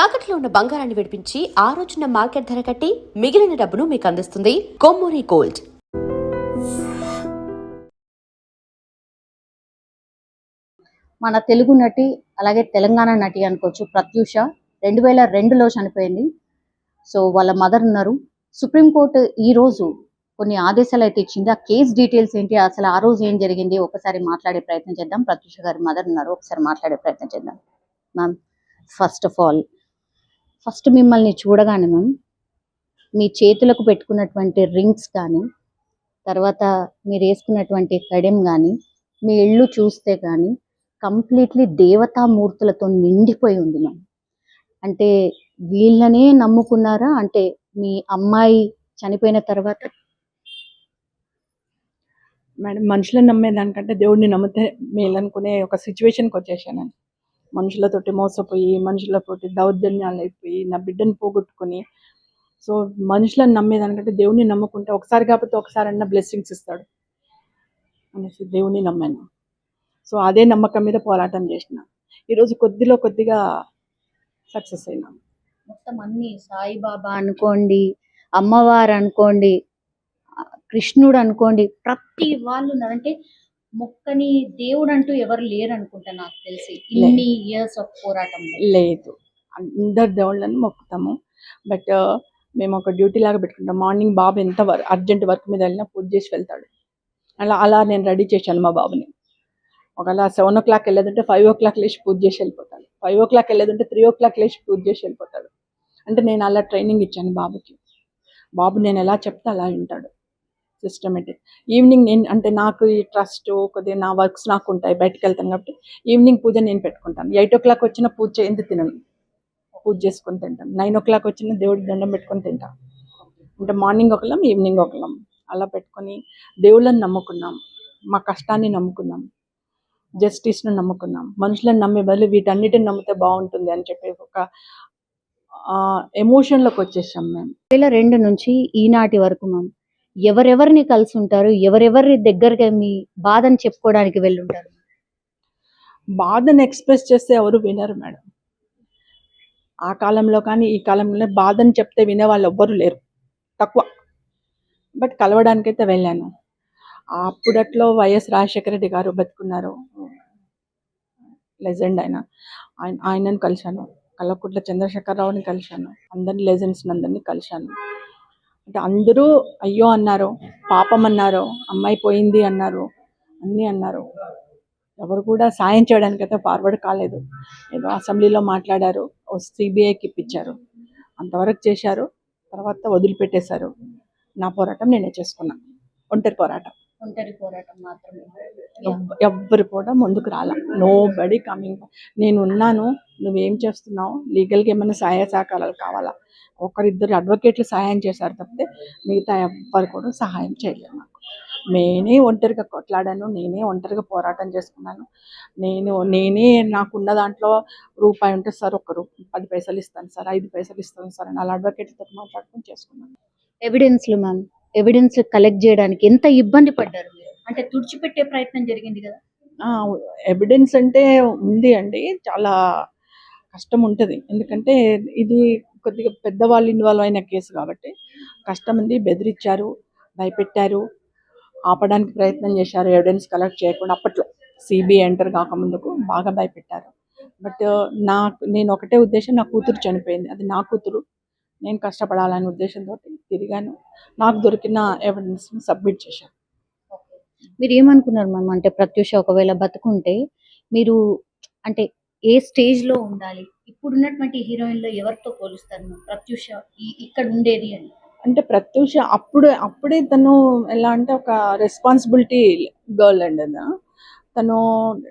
తాకట్లో ఉన్న బంగారాన్ని విడిపించి ఆ రోజున మార్కెట్ ధర కట్టి మిగిలిన డబ్బును మీకు అందిస్తుంది కొమ్మూరి గోల్డ్. మన తెలుగు నటి అలాగే తెలంగాణ నటి అనుకోవచ్చు ప్రత్యూష రెండు వేల రెండులో చనిపోయింది. సో వాళ్ళ మదర్ ఉన్నారు. సుప్రీంకోర్టు ఈరోజు కొన్ని ఆదేశాలు అయితే ఇచ్చింది. ఆ కేస్ డీటెయిల్స్ ఏంటి అసలు ఆ రోజు ఏం జరిగింది ఒకసారి మాట్లాడే ప్రయత్నం చేద్దాం. ప్రత్యూష గారి మదర్ ఉన్నారు ఒకసారి మాట్లాడే ప్రయత్నం చేద్దాం. Ma'am first of all first మిమ్మల్ని చూడగానే మ్యామ్ మీ చేతులకు పెట్టుకున్నటువంటి రింగ్స్ కానీ తర్వాత మీరు వేసుకున్నటువంటి కడెం కానీ మీ ఇల్లు చూస్తే కానీ కంప్లీట్లీ దేవతామూర్తులతో నిండిపోయి ఉంది మ్యామ్ అంటే వీళ్ళనే నమ్ముకున్నారా? అంటే మీ అమ్మాయి చనిపోయిన తర్వాత? మేడం మనుషులను నమ్మేదానికంటే దేవుడిని నమ్మితే మేలనుకునే ఒక సిచ్యువేషన్కి వచ్చేసాను మనుషులతోటి మోసపోయి మనుషులతోటి దౌర్జన్యాలు అయిపోయి నా బిడ్డను పోగొట్టుకొని. సో మనుషులను నమ్మేదానికంటే దేవుణ్ణి నమ్ముకుంటే ఒకసారి కాకపోతే ఒకసారి అన్న బ్లెస్సింగ్స్ ఇస్తాడు. అనేసి దేవుడిని నమ్మాను. సో అదే నమ్మకం మీద పోరాటం చేసిన. ఈరోజు కొద్దిలో కొద్దిగా సక్సెస్ అయినా. మొత్తం అన్ని సాయిబాబా అనుకోండి అమ్మవారు అనుకోండి కృష్ణుడు అనుకోండి ప్రతి వాళ్ళు ఉన్నారంటే మొక్కని దేవుడు అంటూ ఎవరు లేరు అనుకుంటా నాకు తెలిసి. ఇన్ని ఇయర్స్ ఆఫ్ పోరాటంలో. లేదు. అందరు దేవుళ్ళని మొక్కుతాము. బట్ మేము ఒక డ్యూటీ లాగా పెట్టుకుంటాం. మార్నింగ్ బాబు ఎంత వర్ అర్జెంట్ వర్క్ మీద వెళ్ళినా పూజ చేసి వెళ్తాడు. అలా అలా నేను రెడీ చేశాను మా బాబుని. ఒకవేళ సెవెన్ ఓ క్లాక్ వెళ్ళేదంటే ఫైవ్ ఓ క్లాక్ లేచి పూజ చేసి వెళ్ళిపోతాడు. ఫైవ్ ఓ క్లాక్ వెళ్ళేదంటే త్రీ ఓ క్లాక్ లేచి పూజ చేసి వెళ్ళిపోతాడు. అంటే నేను అలా ట్రైనింగ్ ఇచ్చాను బాబుకి. బాబు నేను ఎలా చెప్తే అలా వింటాడు. సిస్టమేటిక్ ఈవినింగ్ నేను అంటే నాకు ఈ ట్రస్ట్ కొద్దిగా నా వర్క్స్ నాకు ఉంటాయి బయటకు వెళ్తాను కాబట్టి ఈవినింగ్ పూజ నేను పెట్టుకుంటాను. ఎయిట్ ఓ క్లాక్ వచ్చిన పూజ ఎందుకు తినను? పూజ చేసుకొని తింటాను. నైన్ ఓ క్లాక్ వచ్చిన దేవుడి దండం పెట్టుకొని తింటాను అంటే మార్నింగ్ ఒకళ్ళం ఈవినింగ్ ఒకలాం అలా పెట్టుకొని దేవుళ్ళని నమ్ముకున్నాం. మా కష్టాన్ని నమ్ముకున్నాం. జస్టిస్ను నమ్ముకున్నాం. మనుషులను నమ్మే బదులు వీటన్నిటిని నమ్మితే బాగుంటుంది అని చెప్పి ఒక ఎమోషన్లోకి వచ్చేసాం మేము. రెండు నుంచి ఈనాటి వరకు మేము ఎవరెవరిని కలిసి ఉంటారు ఎవరెవరి దగ్గరకి మీ బాధని చెప్పుకోవడానికి వెళ్ళుంటారు? బాధను ఎక్స్ప్రెస్ చేస్తే ఎవరు వినరు మేడం. ఆ కాలంలో కానీ ఈ కాలంలో బాధను చెప్తే వినే వాళ్ళు ఎవ్వరు లేరు. తక్కువ. బట్ కలవడానికైతే వెళ్ళాను. అప్పుడట్లో వైఎస్ రాజశేఖర రెడ్డి గారు బతుకున్నారు. లెజెండ్ ఆయన. ఆయన ఆయనను కలిశాను. కల్లకుట్ల చంద్రశేఖరరావుని కలిశాను. అందరిని లెజెండ్స్ని అందరినీ కలిశాను. అందరూ అయ్యో అన్నారు. పాపం అన్నారు. అమ్మాయి పోయింది అన్నారు. అన్నీ అన్నారు. ఎవరు కూడా సాయం చేయడానికి అయితే ఫార్వర్డ్ కాలేదు. ఏదో అసెంబ్లీలో మాట్లాడారు. సిబిఐకి ఇప్పించారు. అంతవరకు చేశారు. తర్వాత వదిలిపెట్టేశారు. నా పోరాటం నేనే చేసుకున్నా. ఒంటరి పోరాటం. ఒంటరి పోరాటం మాత్రమే. ఎవ్వరు కూడా ముందుకు రాల. నో బడీ కమింగ్ నేను ఉన్నాను నువ్వేం చేస్తున్నావు? లీగల్గా ఏమైనా సహాయ సహకారాలు కావాలా? ఒకరిద్దరు అడ్వకేట్లు సహాయం చేశారు తప్పితే మిగతా ఎవ్వరు కూడా సహాయం చేయలేదు నాకు. నేనే ఒంటరిగా కొట్లాడాను నేనే ఒంటరిగా పోరాటం చేసుకున్నాను. నేను నేనే నాకున్న దాంట్లో రూపాయి ఉంటే సార్ ఒక రూపాయి పది పైసలు ఇస్తాను సార్ ఐదు పైసలు ఇస్తాను సార్ అని అలా అడ్వకేట్తో మాట్లాడుకుని చేసుకున్నాను. ఎవిడెన్స్లు మ్యామ్ ఎవిడెన్స్ కలెక్ట్ చేయడానికి ఎంత ఇబ్బంది పడ్డారు అంటే తుడిచిపెట్టే ప్రయత్నం జరిగింది కదా? ఎవిడెన్స్ అంటే ఉంది అండి. చాలా కష్టం ఉంటుంది. ఎందుకంటే ఇది కొద్దిగా పెద్దవాళ్ళు ఇన్వాల్వ్ అయిన కేసు కాబట్టి కష్టం ఉంది. బెదిరించారు భయపెట్టారు ఆపడానికి ప్రయత్నం చేశారు. ఎవిడెన్స్ కలెక్ట్ చేయకుండా అప్పట్లో సిబిఐ ఎంటర్ కాకముందుకు బాగా భయపెట్టారు. బట్ uh, నాకు నేను ఒకటే ఉద్దేశం నా కూతురు చనిపోయింది. అది నా కూతురు. నేను కష్టపడాలనే ఉద్దేశంతో తిరిగాను. నాకు దొరికిన ఎవిడెన్స్ని సబ్మిట్ చేశాను మీరు ఏమనుకున్నారు మ్యామ్? అంటే ప్రత్యూష ఒకవేళ బతుకుంటే మీరు అంటే ఏ స్టేజ్లో ఉండాలి? ఇప్పుడు ఉన్నటువంటి హీరోయిన్లో ఎవరితో పోలుస్తారు మ్యామ్? ప్రత్యూష ఈ- ఇక్కడ ఉండేది అని. అంటే ప్రత్యూష అప్పుడు అప్పుడే తను ఎలా అంటే ఒక రెస్పాన్సిబిలిటీ గర్ల్ అండి అది తను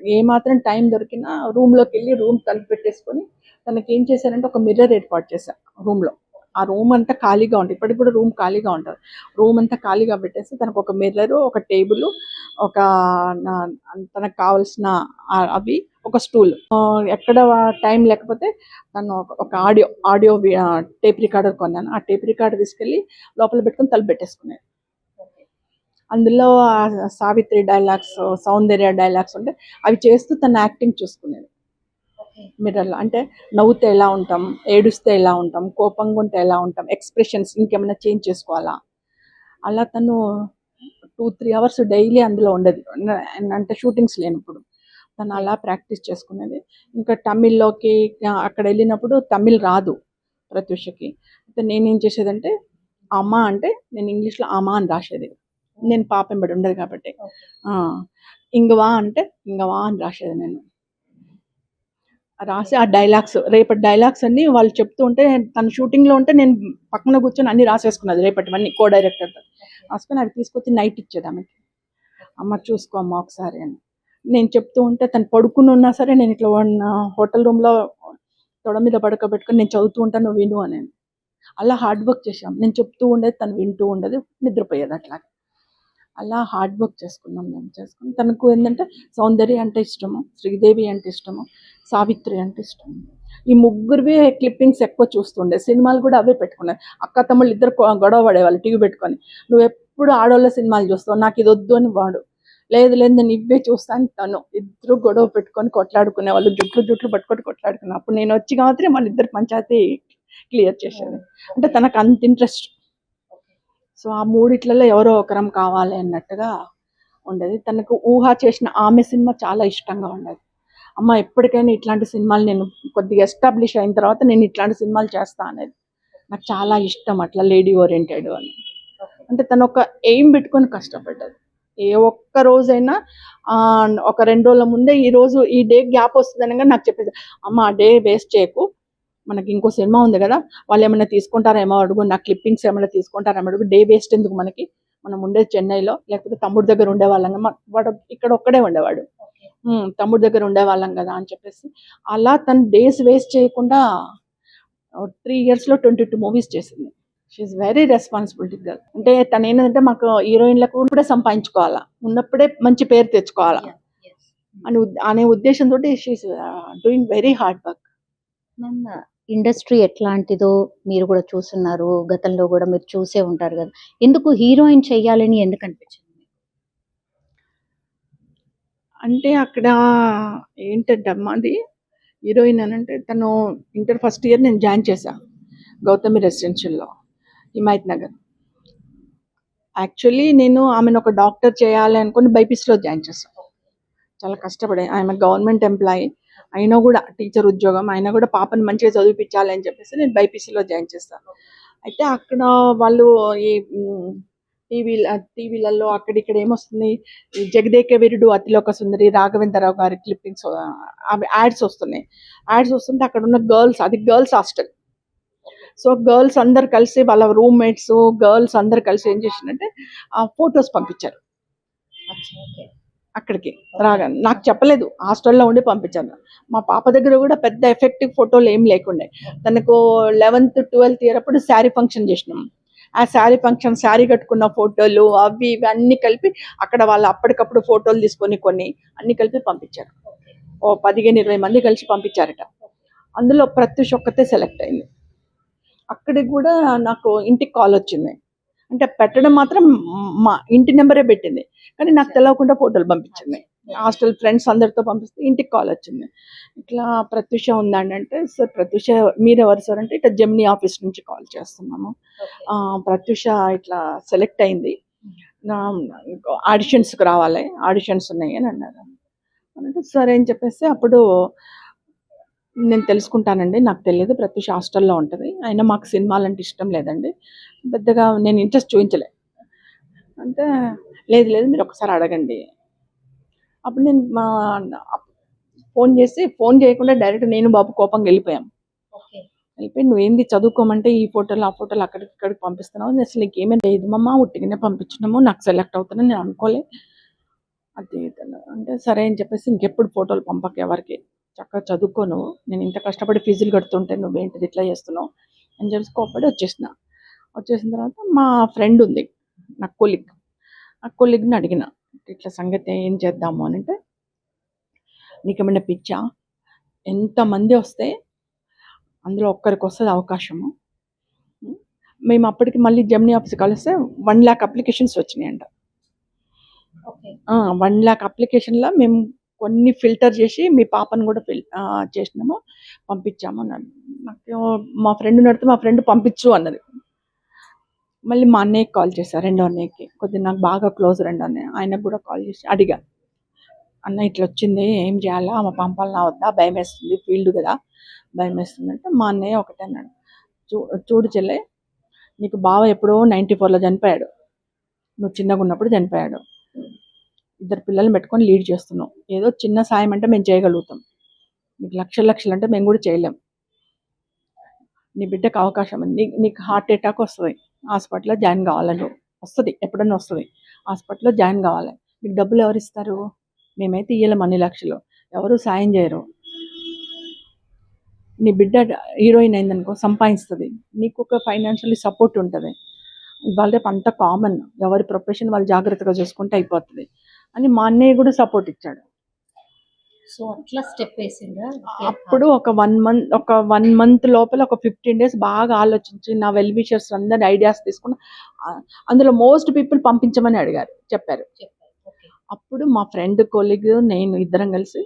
ఏమాత్రం టైం దొరికినా రూమ్లోకి వెళ్ళి రూమ్ తలుపు పెట్టేసుకొని తనకి ఏం చేశారంటే ఒక మిర్రర్ ఏర్పాటు చేశారు రూమ్లో ఆ రూమ్ అంతా ఖాళీగా ఉంటుంది ఇప్పటికి కూడా రూమ్ ఖాళీగా ఉంటుంది. రూమ్ అంతా ఖాళీగా పెట్టేసి తనకు ఒక మిర్రరు ఒక టేబుల్ ఒక తనకు కావాల్సిన అవి ఒక స్టూల్. ఎక్కడ టైం లేకపోతే తను ఒక- ఆడియో ఆడియో టేప్ రికార్డర్ కొన్నాను. ఆ టేప్ రికార్డర్ తీసుకెళ్ళి లోపల పెట్టుకొని తలుపు పెట్టేసుకునేది. అందులో సావిత్రి డైలాగ్స్ సౌందర్య డైలాగ్స్ ఉంటే అవి చేస్తూ తన యాక్టింగ్ చూసుకునేది. మిర్రర్లో అంటే నవ్వుతే ఎలా ఉంటాం ఏడుస్తే ఎలా ఉంటాం కోపంగా ఉంటే ఎలా ఉంటాం ఎక్స్ప్రెషన్స్ ఇంకేమైనా చేంజ్ చేసుకోవాలా? అలా తను టూ త్రీ అవర్స్ డైలీ అందులో ఉండేది. అంటే షూటింగ్స్ లేనప్పుడు. తను అలా ప్రాక్టీస్ చేసుకునేది. ఇంకా తమిళ్ళోకి అక్కడ వెళ్ళినప్పుడు తమిళ్ రాదు ప్రత్యూషకి. అయితే నేనేం చేసేదంటే అమ్మ అంటే నేను ఇంగ్లీష్లో అమ్మ అని రాసేది. నేను పాప ఎంబడి ఉండదు కాబట్టి. ఇంగవా అంటే ఇంగవా అని రాసేది నేను. రాసి ఆ డైలాగ్స్ రేపటి డైలాగ్స్ అన్ని వాళ్ళు చెప్తూ ఉంటే తన షూటింగ్లో ఉంటే నేను పక్కన కూర్చొని అన్ని రాసేసుకున్నది రేపటివన్నీ కో డైరెక్టర్తో రాసుకొని అవి తీసుకొచ్చి నైట్ ఇచ్చేది ఆమెకి. అమ్మ చూసుకో అమ్మ ఒకసారి అని. నేను చెప్తూ ఉంటే తను పడుకుని ఉన్నా సరే నేను ఇట్లా వన్ హోటల్ రూమ్లో తొడ మీద పడుకోబెట్టుకొని నేను చదువుతూ ఉంటాను నువ్వు విను అని. అలా హార్డ్ వర్క్ చేసాం నేను చెప్తూ ఉండేది తను వింటూ ఉండేది నిద్రపోయేది అట్లా అలా హార్డ్ వర్క్ చేసుకున్నాం మేము చేసుకుని తనకు ఏంటంటే సౌందర్య అంటే ఇష్టము శ్రీదేవి అంటే ఇష్టము సావిత్రి అంటే ఇష్టము. ఈ ముగ్గురివి క్లిప్పింగ్స్ ఎక్కువ చూస్తుండే. సినిమాలు కూడా అవే పెట్టుకున్నారు అక్క తమ్ముళ్ళు ఇద్దరు గొడవ పడేవాళ్ళు టీవీ పెట్టుకొని. నువ్వు ఎప్పుడు ఆడవాళ్ళ సినిమాలు చూస్తావు? నాకు ఇది వద్దు అని వాడు. లేదు లేదు నేను ఇవే చూస్తాను తను. ఇద్దరు గొడవ పెట్టుకొని కొట్లాడుకునే వాళ్ళు. జుట్లు జుట్లు పట్టుకొని కొట్లాడుకున్నా. అప్పుడు నేను వచ్చి మాత్రం మన ఇద్దరు పంచాయతీ క్లియర్ చేసేది. అంటే తనకు అంత ఇంట్రెస్ట్. సో ఆ మూడిట్లలో ఎవరో ఒకరం కావాలి అన్నట్టుగా ఉండేది. తనకు ఊహ చేసిన ఆమె సినిమా చాలా ఇష్టంగా ఉండేది. అమ్మ ఎప్పటికైనా ఇట్లాంటి సినిమాలు నేను కొద్దిగా ఎస్టాబ్లిష్ అయిన తర్వాత నేను ఇట్లాంటి సినిమాలు చేస్తా అనేది నాకు చాలా ఇష్టం అట్లా లేడీ ఓరియంటెడ్ అని. అంటే తను ఒక ఎయిమ్ పెట్టుకొని కష్టపడ్డది. ఏ ఒక్క రోజైనా ఒక రెండు రోజుల ముందే ఈ రోజు ఈ డే గ్యాప్ వస్తుంది అనగా నాకు చెప్పేది అమ్మ ఆ డే వేస్ట్ చేయకు. మనకి ఇంకో సినిమా ఉంది కదా వాళ్ళు ఏమైనా తీసుకుంటారేమో అడుగు నా క్లిప్పింగ్స్ ఏమైనా తీసుకుంటారేమో అడుగు. డే వేస్ట్ ఎందుకు మనకి? మనం ఉండేది చెన్నైలో లేకపోతే తమ్ముడు దగ్గర ఉండేవాళ్ళం కదా. మ- వాడు ఇక్కడ ఒక్కడే ఉండేవాడు. తమ్ముడు దగ్గర ఉండేవాళ్ళం కదా అని చెప్పేసి. అలా తను డేస్ వేస్ట్ చేయకుండా త్రీ ఇయర్స్లో ట్వంటీ టూ మూవీస్ చేసింది. షీఈ్ వెరీ రెస్పాన్సిబిలిటీ గర్ల్ అంటే తను ఏంటంటే మాకు హీరోయిన్లకు కూడా సంపాదించుకోవాలా. ఉన్నప్పుడే మంచి పేరు తెచ్చుకోవాలా. అని ఉద్- అనే ఉద్దేశంతో she's doing very hard work ma'am industry ఎట్లాంటిదో మీరు కూడా చూస్తున్నారు. గతంలో కూడా మీరు చూసే ఉంటారు కదా. ఎందుకు హీరోయిన్ చెయ్యాలని ఎందుకు అనిపించింది? అంటే అక్కడ ఏంటంటే అమ్మది హీరోయిన్ అని అంటే తను ఇంటర్ ఫస్ట్ ఇయర్ నేను జాయిన్ చేశా గౌతమి రెసిడెన్షియల్లో హిమాయత్ నగర్. యాక్చువల్లీ నేను ఆమెను ఒక డాక్టర్ చేయాలి అనుకుని బైపీసీలో జాయిన్ చేశాను చాలా కష్టపడే ఆమె గవర్నమెంట్ ఎంప్లాయీ అయినా కూడా టీచర్ ఉద్యోగం అయినా కూడా పాపని మంచిగా చదివిపించాలి అని చెప్పేసి నేను బైపీసీలో జాయిన్ చేస్తాను అయితే అక్కడ వాళ్ళు ఈ టీవీ టీవీలలో అక్కడ ఇక్కడ ఏమొస్తుంది? జగదేక వీరుడు అతిలోక సుందరి రాఘవేంద్రరావు గారి క్లిప్పింగ్స్ అవి యాడ్స్ వస్తున్నాయి. యాడ్స్ వస్తుంటే అక్కడ ఉన్న గర్ల్స్ అది గర్ల్స్ హాస్టల్. సో గర్ల్స్ అందరు కలిసి వాళ్ళ రూమ్మేట్స్ గర్ల్స్ అందరు కలిసి ఏం చేసిందంటే ఆ ఫొటోస్ పంపించారు. అక్కడికి రాగా నాకు చెప్పలేదు హాస్టల్లో ఉండి పంపించాను. మా పాప దగ్గర కూడా పెద్ద ఎఫెక్టివ్ ఫోటోలు ఏం లేకుండే. తనకు లెవెన్త్ ట్వెల్త్ ఇయర్ అప్పుడు శారీ ఫంక్షన్ చేసినాం. ఆ శారీ ఫంక్షన్ శారీ కట్టుకున్న ఫోటోలు అవి ఇవి అన్ని కలిపి అక్కడ వాళ్ళు అప్పటికప్పుడు ఫోటోలు తీసుకొని కొన్ని అన్ని కలిపి పంపించారు. ఓ పదిహేను ఇరవై మంది కలిసి పంపించారట. అందులో ప్రత్యూష్ ఒక్కతే సెలెక్ట్ అయింది. అక్కడికి కూడా నాకు ఇంటికి కాల్ వచ్చింది. అంటే పెట్టడం మాత్రం మా ఇంటి నెంబరే పెట్టింది. కానీ నాకు తెలవకుండా ఫోటోలు పంపించింది. హాస్టల్ ఫ్రెండ్స్ అందరితో పంపిస్తే ఇంటికి కాల్ వచ్చింది. ఇట్లా ప్రత్యూష ఉందండి అంటే సార్ ప్రత్యూష మీరు ఎవరు సార్? అంటే ఇట్లా జెమినీ ఆఫీస్ నుంచి కాల్ చేస్తున్నాము. ప్రత్యూష ఇట్లా సెలెక్ట్ అయింది. ఆడిషన్స్కి రావాలి ఆడిషన్స్ ఉన్నాయి అని అన్నారు. అంటే సరే అని చెప్పేసి అప్పుడు నేను తెలుసుకుంటానండి నాకు తెలియదు ప్రత్యూష హాస్టల్లో ఉంటుంది. అయినా మాకు సినిమాలు అంటే ఇష్టం లేదండి. పెద్దగా నేను ఇంట్రెస్ట్ చూపించలే. అంటే లేదు లేదు మీరు ఒకసారి అడగండి. అప్పుడు నేను మా ఫోన్ చేసి ఫోన్ చేయకుండా డైరెక్ట్ నేను బాబు కోపంగా వెళ్ళిపోయాం. వెళ్ళిపోయి నువ్వేంది చదువుకోమంటే ఈ ఫోటోలు ఆ ఫోటోలు అక్కడికి ఇక్కడికి పంపిస్తున్నావు. నేను అసలు నీకు ఏమీ లేదు మమ్మ ఉట్టిగానే పంపించినాము నాకు సెలెక్ట్ అవుతానని నేను అనుకోలే. అది. అంటే సరే అని చెప్పేసి ఇంకెప్పుడు ఫోటోలు పంపక ఎవరికి. చక్కగా చదువుకోను నేను ఇంత కష్టపడి ఫీజులు కడుతుంటే నువ్వేంటిది ఇట్లా చేస్తున్నావు అని చెప్పి కోపడి వచ్చేసిన. వచ్చేసిన తర్వాత మా ఫ్రెండ్ ఉంది నా కొలిగ్. ఆ కొలిగ్ని అడిగిన. ఇట్లా సంగతి ఏం చేద్దాము అని అంటే నీకేమైనా పిచ్చా? ఎంతమంది వస్తే అందులో ఒక్కరికి వస్తుంది అవకాశము? మేము అప్పటికి మళ్ళీ జమ్నీ ఆఫీస్ కలిస్తే వన్ ల్యాక్ అప్లికేషన్స్ వచ్చినాయంట. వన్ ల్యాక్ అప్లికేషన్లో మేము కొన్ని ఫిల్టర్ చేసి మీ పాపను కూడా ఫిల్ చేసినాము పంపించాము అన్నాను నాకు మా ఫ్రెండ్ నడితే మా ఫ్రెండ్ పంపించు అన్నది. మళ్ళీ మా అన్నయ్యకి కాల్ చేశాను రెండో అన్నయ్యకి. కొద్దిగా నాకు బాగా క్లోజ్ రెండో అన్నయ్య. ఆయనకు కూడా కాల్ చేసి అడిగా. అన్న ఇట్లా వచ్చింది ఏం చేయాలా? ఆమె పంపాలనా వద్దా? భయం వేస్తుంది ఫీల్డ్ కదా. భయం వేస్తుంది అంటే మా అన్నయ్య ఒకటే అన్నాడు. చూ చూడు చెల్లె నీకు బావ ఎప్పుడో నైంటీ ఫోర్లో చనిపోయాడు. నువ్వు చిన్నగా ఉన్నప్పుడు చనిపోయాడు. ఇద్దరు పిల్లల్ని పెట్టుకొని లీడ్ చేస్తున్నావు. ఏదో చిన్న సాయం అంటే మేము చేయగలుగుతాం. నీకు లక్షలు లక్షలు అంటే మేము కూడా చేయలేం. నీ బిడ్డకు అవకాశం ఉంది. నీకు హార్ట్ అటాక్ వస్తుంది. హాస్పిటల్లో జాయిన్ కావాలని వస్తుంది ఎప్పుడన్నా వస్తుంది. హాస్పిటల్లో జాయిన్ కావాలి. మీకు డబ్బులు ఎవరు ఇస్తారు? మేమైతే ఇయ్యలేము అన్ని లక్షలు. ఎవరు సాయం చేయరు. నీ బిడ్డ హీరోయిన్ అయిందనుకో సంపాదిస్తుంది. నీకు ఒక ఫైనాన్షియల్లీ సపోర్ట్ ఉంటుంది. ఇవాళ రేపు అంత కామన్. ఎవరి ప్రొఫెషన్ వాళ్ళు జాగ్రత్తగా చూసుకుంటే అయిపోతుంది. అని మా అన్నయ్య కూడా సపోర్ట్ ఇచ్చాడు. సో అట్లా స్టెప్ వేసిండ్రా? అప్పుడు ఒక వన్ మంత్ ఒక వన్ మంత్ లోపల ఒక ఫిఫ్టీన్ డేస్ బాగా ఆలోచించి నా వెల్ విషర్స్ అందరి ఐడియాస్ తీసుకుని ఆ, అందులో మోస్ట్ పీపుల్ పంపించమని అడిగారు చెప్పారు. అప్పుడు మా ఫ్రెండ్ కొలీగ్ నేను ఇద్దరం కలిసి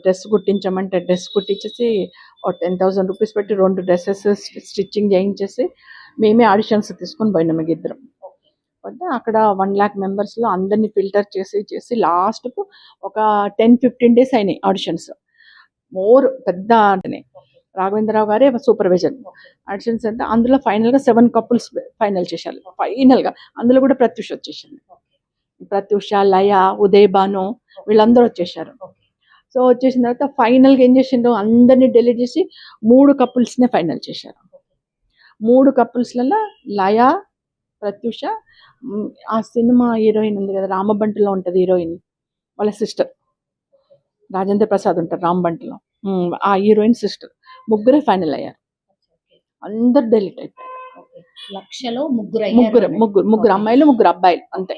డ్రెస్ కుట్టించమంటే డ్రెస్ కుట్టించేసి ఒక టెన్ థౌసండ్ రూపీస్ పెట్టి రెండు డ్రెస్సెస్ స్టిచ్చింగ్ చేయించేసి మేమే ఆడిషన్స్ తీసుకొని పోయినాం మీకు ఇద్దరం. పోతే అక్కడ వన్ ల్యాక్ మెంబర్స్లో అందరినీ ఫిల్టర్ చేసి చేసి లాస్ట్కు ఒక టెన్ ఫిఫ్టీన్ డేస్ అయినాయి ఆడిషన్స్ మోర్ పెద్ద అంటే రాఘవేంద్రరావు గారే సూపర్వైజర్ ఆడిషన్స్ అంటే అందులో ఫైనల్గా సెవెన్ కపుల్స్ ఫైనల్ చేశారు. ఫైనల్గా అందులో కూడా ప్రత్యూష్ వచ్చేసింది. ప్రత్యూష లయ ఉదయ్ భాను వీళ్ళందరూ వచ్చేసారు సో వచ్చేసిన తర్వాత ఫైనల్గా ఏం చేసిండ్రు? అందరినీ డెలీట్ చేసి మూడు కపుల్స్నే ఫైనల్ చేశారు. మూడు కపుల్స్లలో లయ ప్రత్యూష. ఆ సినిమా హీరోయిన్ ఉంది కదా రామబంటిలో ఉంటుంది హీరోయిన్ వాళ్ళ సిస్టర్. రాజేంద్ర ప్రసాద్ ఉంటారు రామబంటిలో. ఆ హీరోయిన్ సిస్టర్. ముగ్గురే ఫైనల్ అయ్యారు. అందరు డెలీట్ అయిపోయారు. లక్షలో ముగ్గురు ముగ్గురు ముగ్గురు ముగ్గురు అమ్మాయిలు ముగ్గురు అబ్బాయిలు అంతే.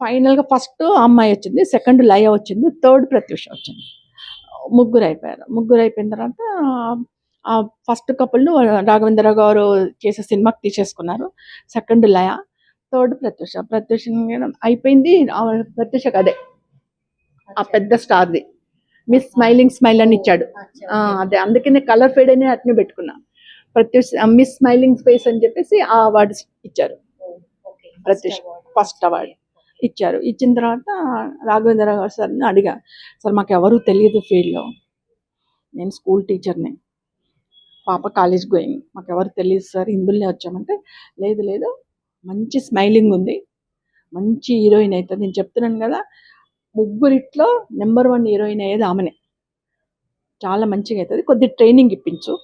ఫైనల్గా ఫస్ట్ అమ్మాయి వచ్చింది సెకండ్ లయ వచ్చింది థర్డ్ ప్రత్యూష వచ్చింది. ముగ్గురు అయిపోయారు. ముగ్గురు అయిపోయిన తర్వాత ఆ ఫస్ట్ కపుల్ను రాఘవేంద్ర గారు చేసే సినిమాకి తీసేసుకున్నారు. Second Laya third Pratyusha. Pratyusha అయిపోయింది. ఆ ప్రత్యూషకి అదే ఆ పెద్ద స్టార్ది. మిస్ స్మైలింగ్ స్మైల్ అని ఇచ్చాడు. అదే. అందుకనే కలర్ ఫేడ్ అని అట్నే పెట్టుకున్నా. ప్రత్యూష్ మిస్ స్మైలింగ్ ఫేస్ అని చెప్పేసి ఆ అవార్డు ఇచ్చారు. ప్రత్యూష్. ఫస్ట్ అవార్డు ఇచ్చారు. ఇచ్చిన తర్వాత రాఘవేంద్ర గారు సార్ని అడిగా సార్ మాకు ఎవరు తెలియదు ఫీల్డ్లో. నేను స్కూల్ టీచర్ని. పాప కాలేజ్ గోయింగ్ మాకు ఎవరు తెలియదు సార్ ఇందులోనే వచ్చామంటే లేదు లేదు. మంచి స్మైలింగ్ ఉంది. మంచి హీరోయిన్ అవుతుంది నేను చెప్తున్నాను కదా ముగ్గురిట్లో నెంబర్ వన్ హీరోయిన్ అయ్యేది ఆమెనే. చాలా మంచిగా అవుతుంది. కొద్ది ట్రైనింగ్ ఇప్పించు.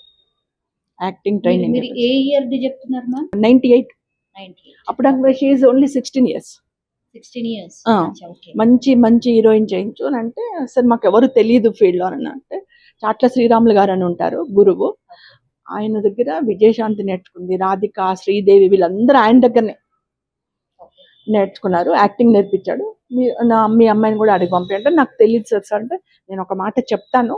యాక్టింగ్ ట్రైనింగ్ ఏ ఇయర్ చెప్తున్నారు మ్యామ్ నైంటీ ఎయిట్ నైన్టీ అప్పుడు she's only sixteen years sixteen years మంచి మంచి హీరోయిన్ చేయించు అని అంటే అసలు మాకు ఎవరు తెలియదు ఫీల్డ్లో అని అంటే చాట్ల శ్రీరాములు గారు అని ఉంటారు గురువు. ఆయన దగ్గర విజయశాంతి నేర్చుకుంది. రాధిక శ్రీదేవి వీళ్ళందరూ ఆయన దగ్గరనే నేర్చుకున్నారు. యాక్టింగ్ నేర్పించాడు. మీ నా మీ అమ్మాయిని కూడా అడిగి పంపించంటే నాకు తెలియదు సార్. సార్ అంటే నేను ఒక మాట చెప్తాను.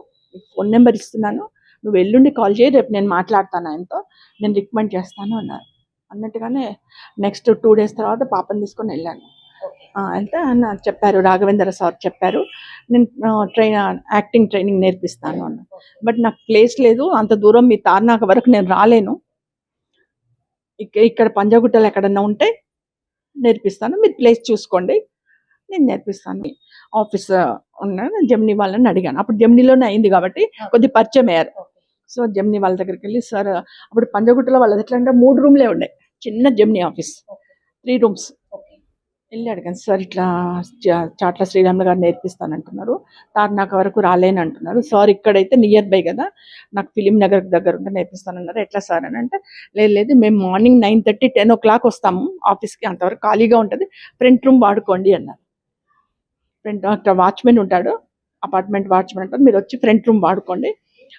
ఫోన్ నెంబర్ ఇస్తున్నాను. నువ్వు ఎల్లుండి కాల్ చేయి. రేపు నేను మాట్లాడతాను ఆయనతో. నేను రికమెండ్ చేస్తాను అన్నారు. అన్నట్టుగానే నెక్స్ట్ టూ డేస్ తర్వాత పాపని తీసుకొని వెళ్ళాను. వెళ్తే. ఆయన చెప్పారు రాఘవేంద్ర సార్ చెప్పారు. నేను ట్రైన్ యాక్టింగ్ ట్రైనింగ్ నేర్పిస్తాను అన్న. బట్ నాకు ప్లేస్ లేదు. అంత దూరం మీ తార్నాక వరకు నేను రాలేను. ఇక్క ఇక్కడ పంజాగుట్టలు ఎక్కడన్నా ఉంటే నేర్పిస్తాను. మీరు ప్లేస్ చూసుకోండి. నేను నేర్పిస్తాను. ఆఫీస్ ఉన్నాను జమ్ని వాళ్ళని అడిగాను. అప్పుడు జమ్నీలోనే అయింది కాబట్టి కొద్ది పరిచయం అయ్యారు. సో జమ్ని వాళ్ళ దగ్గరికి వెళ్ళి సార్ అప్పుడు పంజాగుట్టలో వాళ్ళది ఎట్లా అంటే మూడు రూమ్లే ఉండే. చిన్న జమ్ని ఆఫీస్. Three rooms. వెళ్ళి అడిగాను సార్ ఇట్లా చా- చాట్ల శ్రీరాములు గారు నేర్పిస్తానంటున్నారు. తార్నాక వరకు రాలేను అంటున్నారు. సార్ ఇక్కడైతే నియర్ బై కదా. నాకు ఫిలిం నగర్ దగ్గర ఉంటే నేర్పిస్తానన్నారు. ఎట్లా సార్? అని అంటే లేదు లేదు మేము morning nine thirty ten o'clock వస్తాము ఆఫీస్కి. అంతవరకు ఖాళీగా ఉంటుంది. ఫ్రంట్ రూమ్ వాడుకోండి అన్నారు. ఫ్రంట్ అక్కడ వాచ్మెన్ ఉంటాడు. అపార్ట్మెంట్ వాచ్మెన్ ఉంటాడు. మీరు వచ్చి ఫ్రంట్ రూమ్ వాడుకోండి.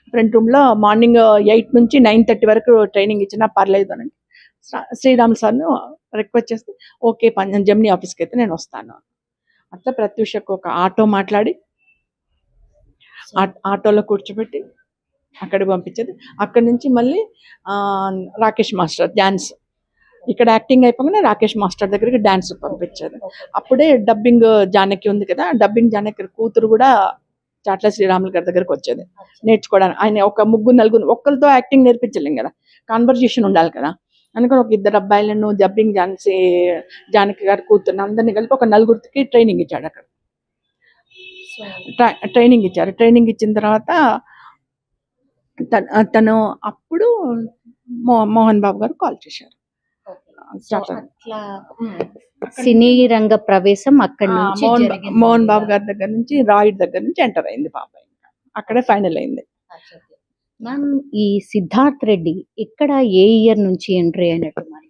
ఫ్రంట్ రూమ్లో మార్నింగ్ ఎయిట్ నుంచి నైన్ థర్టీ వరకు ట్రైనింగ్ ఇచ్చినా పర్లేదు అని శ్రీరామ్ సార్ను రిక్వెస్ట్ చేస్తే ఓకే జమ్ని ఆఫీస్కి అయితే నేను వస్తాను అట్లా ప్రత్యూషకు ఒక ఆటో మాట్లాడి ఆటోలో కూర్చోబెట్టి అక్కడికి పంపించేది. అక్కడి నుంచి మళ్ళీ రాకేష్ మాస్టర్ డ్యాన్స్. ఇక్కడ యాక్టింగ్ అయిపోగానే రాకేష్ మాస్టర్ దగ్గరికి డాన్స్ పంపించేది. అప్పుడే డబ్బింగ్ జానకి ఉంది కదా డబ్బింగ్ జానకి కూతురు కూడా చాట్ల శ్రీరాములు గారి దగ్గరికి వచ్చేది. నేర్చుకోవడానికి ఆయన ఒక ముగ్గురు నలుగురు ఒక్కరితో యాక్టింగ్ నేర్పించలేం కదా. కాన్వర్జేషన్ ఉండాలి కదా. అందుకని ఒక ఇద్దరు అబ్బాయిలను డబ్బింగ్ జాన్సీ జానకి గారి కూతురు అందరినీ కలిపి ఒక నలుగురికి ట్రైనింగ్ ఇచ్చాడు అక్కడ. ట్రై- ట్రైనింగ్ ఇచ్చారు. ట్రైనింగ్ ఇచ్చిన తర్వాత తన- తను అప్పుడు మో- మోహన్ బాబు గారు కాల్ చేశారు. సినీ రంగ ప్రవేశం అక్కడి నుంచి మోహన్ బా- జరిగింది. మోహన్ బాబు గారి దగ్గర నుంచి రాయుడ్ దగ్గర నుంచి ఎంటర్ అయింది పాప ఇంకా. అక్కడే ఫైనల్ అయింది. మ్యామ్ ఈ సిద్ధార్థ్ రెడ్డి ఇక్కడ ఏ ఇయర్ నుంచి ఎంట్రీ అయినట్టు మరి?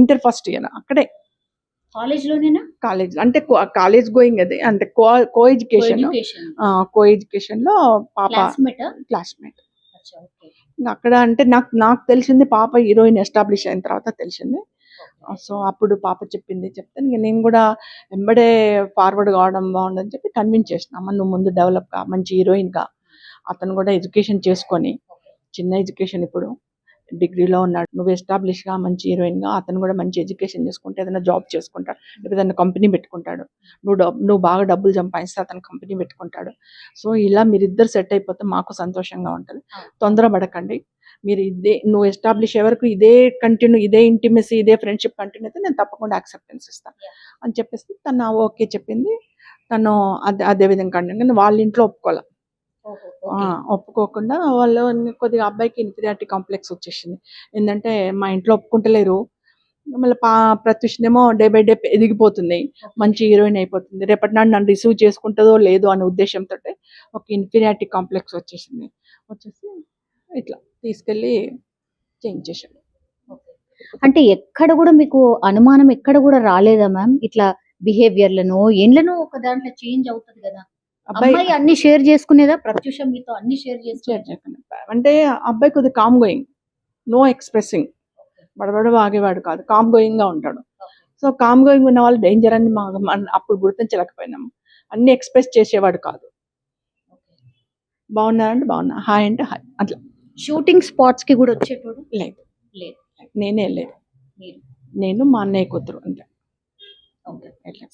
ఇంటర్ ఫస్ట్ ఇయర్ అక్కడే. కాలేజ్ లోనేనా కాలేజ్ అంటే కాలేజ్ గోయింగ్ అదే అంటే కో కో ఎడ్యుకేషన్ కో ఎడ్యుకేషన్లో పాప. క్లాస్మేట్? అక్కడ అంటే నాకు నాకు తెలిసింది పాప హీరోయిన్ ఎస్టాబ్లిష్ అయిన తర్వాత తెలిసింది. సో అప్పుడు పాప చెప్పింది చెప్తే నేను కూడా వెంబడే ఫార్వర్డ్ కావడం బాగుందని చెప్పి కన్విన్స్ చేసిన. అమ్మ నువ్వు ముందు డెవలప్గా మంచి హీరోయిన్గా అతను కూడా ఎడ్యుకేషన్ చేసుకొని చిన్న ఎడ్యుకేషన్ ఇప్పుడు. డిగ్రీలో ఉన్నాడు. నువ్వు ఎస్టాబ్లిష్గా మంచి హీరోయిన్గా అతను కూడా మంచి ఎడ్యుకేషన్ చేసుకుంటే ఏదైనా జాబ్ చేసుకుంటాడు. లేకపోతే ఏదైనా కంపెనీ పెట్టుకుంటాడు. నువ్వు డబ్ నువ్వు బాగా డబ్బులు సంపాదిస్తే అతను కంపెనీ పెట్టుకుంటాడు. సో ఇలా మీరిద్దరు సెట్ అయిపోతే మాకు సంతోషంగా ఉంటుంది. తొందరపడకండి. మీరు ఇదే నువ్వు ఎస్టాబ్లిష్ వరకు ఇదే కంటిన్యూ ఇదే ఇంటిమెసీ ఇదే ఫ్రెండ్షిప్ కంటిన్యూ అయితే నేను తప్పకుండా యాక్సెప్టెన్స్ ఇస్తాను అని చెప్పేసి తను ఓకే చెప్పింది. తను అదే అదే విధంగా కంటిన్యూ వాళ్ళ ఇంట్లో ఒప్పుకోవాలి ఒప్పుకోకుండా వాళ్ళు కొద్దిగా అబ్బాయికి ఇన్ఫీరియారిటీ కాంప్లెక్స్ వచ్చేసింది. ఏంటంటే మా ఇంట్లో ఒప్పుకుంటలేరు. మళ్ళీ పా ప్రత్యూషనేమో డే బై డే ఎదిగిపోతుంది. మంచి హీరోయిన్ అయిపోతుంది. రేపటి నాడు నన్ను రిసీవ్ చేసుకుంటుందో లేదో అనే ఉద్దేశంతో ఒక ఇన్ఫీరియారిటీ కాంప్లెక్స్ వచ్చేసింది. వచ్చేసి ఇట్లా తీసుకెళ్ళి చేంజ్ చేశాడు. అంటే ఎక్కడ కూడా మీకు అనుమానం ఎక్కడ కూడా రాలేదా మ్యామ్? ఇట్లా బిహేవియర్లను ఏండ్లను ఒక దాంట్లో చేంజ్ అవుతుంది కదా? అబ్బాయి అన్ని షేర్ చేసుకునేదా? ప్రత్యూష మీతో అన్ని షేర్ చేయకుండా. అంటే అబ్బాయి కొద్దిగా కామ్ గోయింగ్ నో ఎక్స్ప్రెసింగ్ బడబడ వాగేవాడు కాదు కామ్ గోయింగ్గా ఉంటాడు. సో కామ్ గోయింగ్ ఉన్న వాళ్ళు డేంజర్ అని మా అప్పుడు గుర్తించలేకపోయినాము అన్ని ఎక్స్ప్రెస్ చేసేవాడు కాదు. బాగున్నారంటే బాగున్నా. హాయ్ అంటే హాయ్ అట్లా. షూటింగ్ స్పాట్స్కి కూడా వచ్చేటోడు? లేదు. లేదు. నేనే లేదు. నేను మా అన్నయ్య కూతురు అంతే. ఎట్లా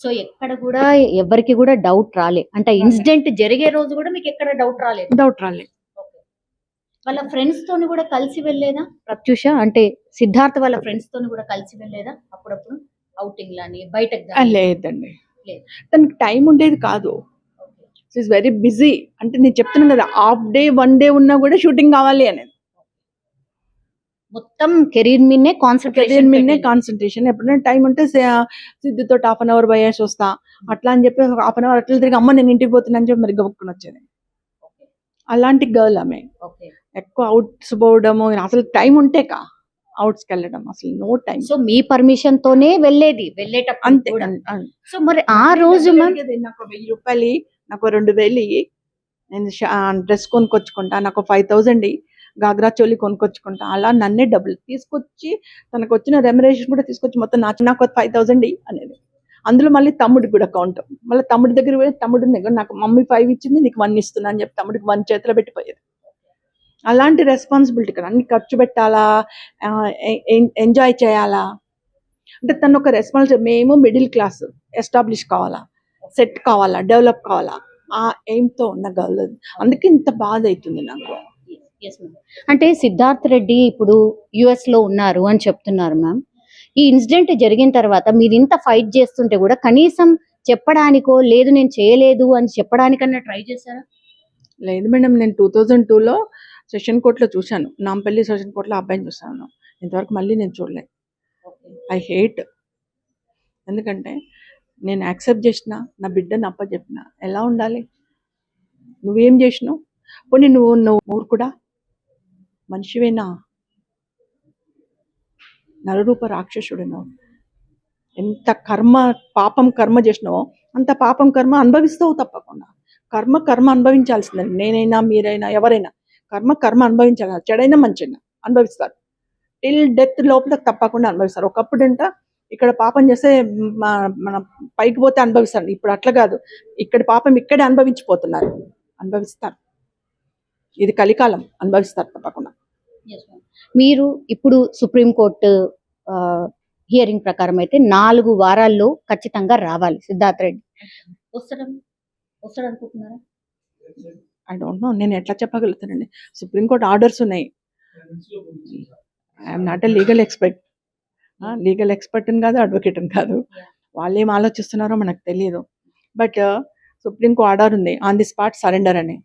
సో ఎక్కడ కూడా ఎవరికి కూడా డౌట్ రాలే. అంటే ఇన్సిడెంట్ జరిగే రోజు కూడా మీకు ఎక్కడ డౌట్ రాలేదు డౌట్ రాలేదు వాళ్ళ ఫ్రెండ్స్ తోని కూడా కలిసి వెళ్ళేదా? ప్రత్యూష అంటే సిద్ధార్థ్ వాళ్ళ ఫ్రెండ్స్ తోని కూడా కలిసి వెళ్ళేదా? అప్పుడప్పుడు అవుటింగ్ లాని బయటకు? లేదండి. లేదు. తనకి టైం ఉండేది కాదు. ఈస్ వెరీ బిజీ అంటే నేను చెప్తున్నాను కదా హాఫ్ డే వన్ డే ఉన్నా కూడా షూటింగ్ కావాలి అనేది. మొత్తం కెరీర్ మీదనే కెరీర్ కాన్సన్ట్రేషన్ మీదనే కాన్సన్ట్రేషన్ ఎప్పుడైనా టైం ఉంటే సిద్ధుతో హాఫ్ అన్ అవర్ పోయేసి వస్తా. అట్లా అని చెప్పి హాఫ్ అన్ అవర్ అట్లా తిరిగి అమ్మ నేను ఇంటికి పోతున్నా అని చెప్పి మరి గబుక్కుని వచ్చేది. అలాంటి గర్ల్ ఆమె. ఎక్కువ అవుట్స్ పోవడము అసలు టైం ఉంటే కా అవుట్స్కి వెళ్ళడం అసలు నో టైం. సో మీ పర్మిషన్ తోనే వెళ్ళేది వెళ్ళేటప్పుడు అంతే సో మరి ఆ రోజు నాకు వెయ్యి రూపాయలు నాకు రెండు వేలు. నేను డ్రెస్ కొనుక్కొచ్చుకుంటా నాకు ఫైవ్ థౌజండ్ గాగ్రా చోలి కొనుక్కొచ్చుకుంటా. అలా నన్నే డబ్బులు తీసుకొచ్చి తనకు వచ్చిన రెమరేషన్ కూడా తీసుకొచ్చి మొత్తం నాకు నాకు ఫైవ్ థౌసండ్ అనేది. అందులో మళ్ళీ తమ్ముడికి కూడా అకౌంట్ మళ్ళీ తమ్ముడి దగ్గర పోయి తమ్ముడు దగ్గర నాకు మమ్మీ ఫైవ్ ఇచ్చింది నీకు వన్ ఇస్తున్నా అని చెప్పి తమ్ముడికి వన్ చేతిలో పెట్టిపోయేది. అలాంటి రెస్పాన్సిబిలిటీ కదా. అన్ని ఖర్చు పెట్టాలా? ఎంజాయ్ చేయాలా? అంటే తను ఒక రెస్పాన్స్ మేము మిడిల్ క్లాస్ ఎస్టాబ్లిష్ కావాలా? సెట్ కావాలా? డెవలప్ కావాలా? ఆ ఎయిమ్తో ఉన్న గర్ల్ అందుకే ఇంత బాధ అవుతుంది నాకు. అంటే సిద్ధార్థ్ రెడ్డి ఇప్పుడు యుఎస్లో ఉన్నారు అని చెప్తున్నారు మ్యామ్ ఈ ఇన్సిడెంట్ జరిగిన తర్వాత మీరు ఇంత ఫైట్ చేస్తుంటే కూడా కనీసం చెప్పడానికో లేదు నేను చేయలేదు అని చెప్పడానికన్నా ట్రై చేశారా? లేదు మేడం నేను టూ థౌజండ్ టూలో సెషన్ కోర్ట్లో చూశాను. నాంపల్లి సెషన్ కోర్ట్లో అబ్బాయిని చూశాను. ఇంతవరకు మళ్ళీ నేను చూడలేదు ఐ హేట్ ఎందుకంటే నేను యాక్సెప్ట్ చేసిన నా బిడ్డని అప్ప చెప్పిన ఎలా ఉండాలి? నువ్వేం చేసినావు? పోనీ నువ్వు నువ్వు మూర్ఖుడా మనిషివేనా? నరరూప రాక్షసుడు ఎంత కర్మ పాపం కర్మ చేసినావో అంత పాపం కర్మ అనుభవిస్తావు తప్పకుండా. కర్మ కర్మ అనుభవించాల్సిందే. నేనైనా మీరైనా ఎవరైనా కర్మ కర్మ అనుభవించాలి? చెడైనా మంచైనా అనుభవిస్తారు. టిల్ డెత్ లోపల తప్పకుండా అనుభవిస్తారు. ఒకప్పుడు అంట ఇక్కడ పాపం చేస్తే మా మన పైకి పోతే అనుభవిస్తారు. ఇప్పుడు అట్లా కాదు. ఇక్కడ పాపం ఇక్కడే అనుభవించిపోతున్నారు. అనుభవిస్తారు. ఇది కలికాలం అనుభవిస్తారు తప్పకుండా. మీరు ఇప్పుడు సుప్రీం కోర్టు హియరింగ్ ప్రకారం అయితే నాలుగు వారాల్లో ఖచ్చితంగా రావాలి సిద్ధార్థ్ రెడ్డి. వస్తాడు? వస్తాడు అనుకుంటున్నారా? ఐ డోంట్ నో నేను ఎట్లా చెప్పగలుగుతానండి? సుప్రీంకోర్టు ఆర్డర్స్ ఉన్నాయి. I'm not a legal expert legal expert అని కాదు అడ్వకేట్ అని కాదు. వాళ్ళు ఏం ఆలోచిస్తున్నారో మనకు తెలియదు బట్ సుప్రీంకోర్టు ఆర్డర్ ఉంది. ఆన్ ది స్పాట్ సరెండర్ అని.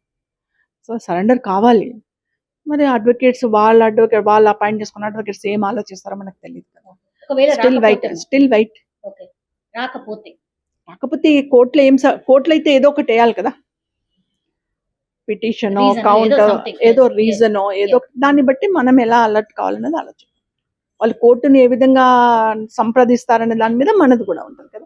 సో సరెండర్ కావాలి. మరి అడ్వకేట్స్ వాళ్ళ అడ్వకేట్ వాళ్ళు అపాయింట్ చేసుకున్న అడ్వకేట్స్ ఏం ఆలోచిస్తారో మనకు తెలియదు కదా. స్టిల్ వైట్ రాకపోతే- స్టిల్ వైట్ రాకపోతే? కాకపోతే ఈ కోర్టులో ఏం కోర్టులో అయితే ఏదో ఒకటి వేయాలి కదా. Petition counter. ఏదో రీజన్ ఏదో. దాన్ని బట్టి మనం ఎలా అలర్ట్ కావాలన్నది ఆలోచన. వాళ్ళు కోర్టుని ఏ విధంగా సంప్రదిస్తారనే దాని మీద మనది కూడా ఉంటుంది కదా.